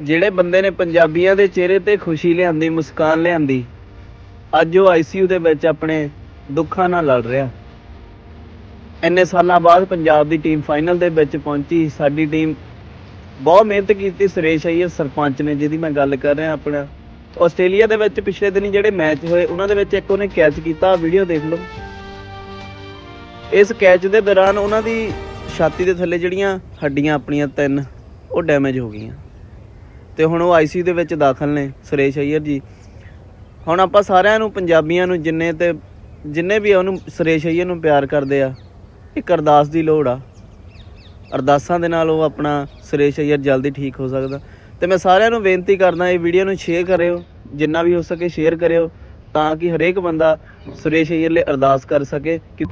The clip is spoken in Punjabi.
ਜਿਹੜੇ ਬੰਦੇ ਨੇ ਪੰਜਾਬੀਆਂ ਦੇ ਚਿਹਰੇ ਤੇ ਖੁਸ਼ੀ ਲਿਆਂਦੀ, ਮੁਸਕਾਨ ਲਿਆਂਦੀ, ਅੱਜ ਉਹ ਆਈਸੀਯੂ ਦੇ ਵਿੱਚ ਆਪਣੇ ਦੁੱਖਾਂ ਨਾਲ ਲੜ ਰਿਹਾ। ਇੰਨੇ ਸਾਲਾਂ ਬਾਅਦ ਪੰਜਾਬ ਦੀ ਟੀਮ ਫਾਈਨਲ ਦੇ ਵਿੱਚ ਪਹੁੰਚੀ। ਸਾਡੀ ਟੀਮ ਬਹੁਤ ਮਿਹਨਤ ਕੀਤੀ, ਸੁਰੇਸ਼ ਅਈਅਰ ਸਰਪੰਚ ਨੇ, ਜਿਹਦੀ ਮੈਂ ਗੱਲ ਕਰ ਰਿਹਾ ਆਪਣਾ। ਆਸਟ੍ਰੇਲੀਆ ਦੇ ਵਿੱਚ ਪਿਛਲੇ ਦਿਨੀ ਜਿਹੜੇ ਮੈਚ ਹੋਏ, ਉਹਨਾਂ ਦੇ ਵਿੱਚ ਇੱਕ ਉਹਨੇ ਕੈਚ ਕੀਤਾ ਵੀਡੀਓ ਦੇਖ ਲਓ। ਇਸ ਕੈਚ ਦੇ ਦੌਰਾਨ ਉਹਨਾਂ ਦੀ ਛਾਤੀ ਦੇ ਥੱਲੇ ਜਿਹੜੀਆਂ ਹੱਡੀਆਂ ਆਪਣੀਆਂ ਤਿੰਨ, ਉਹ ਡੈਮੇਜ ਹੋ ਗਈਆਂ। ਤੇ ਹੁਣ ਉਹ ਆਈਸੀ ਦੇ ਵਿੱਚ ਦਾਖਲ ਨੇ, ਸੁਰੇਸ਼ ਅਈਅਰ ਜੀ। ਹੁਣ ਆਪਾਂ ਸਾਰਿਆਂ ਨੂੰ, ਪੰਜਾਬੀਆਂ ਨੂੰ ਜਿੰਨੇ ਤੇ, ਜਿੰਨੇ ਵੀ ਆ, ਉਹਨੂੰ ਸੁਰੇਸ਼ ਅਈਅਰ ਨੂੰ ਪਿਆਰ ਕਰਦੇ ਆ, ਇੱਕ ਅਰਦਾਸ ਦੀ ਲੋੜ ਆ। ਅਰਦਾਸਾਂ ਦੇ ਨਾਲ ਉਹ ਆਪਣਾ ਸੁਰੇਸ਼ ਅਈਅਰ ਜਲਦੀ ਠੀਕ ਹੋ ਸਕਦਾ। ਤੇ ਮੈਂ ਸਾਰਿਆਂ ਨੂੰ ਬੇਨਤੀ ਕਰਦਾ, ਇਹ ਵੀਡੀਓ ਨੂੰ ਸ਼ੇਅਰ ਕਰਿਓ, ਜਿੰਨਾ ਵੀ ਹੋ ਸਕੇ ਸ਼ੇਅਰ ਕਰਿਓ, ਤਾਂ ਕਿ ਹਰੇਕ ਬੰਦਾ ਸੁਰੇਸ਼ ਅਈਅਰ ਲਈ ਅਰਦਾਸ ਕਰ ਸਕੇ। ਕਿ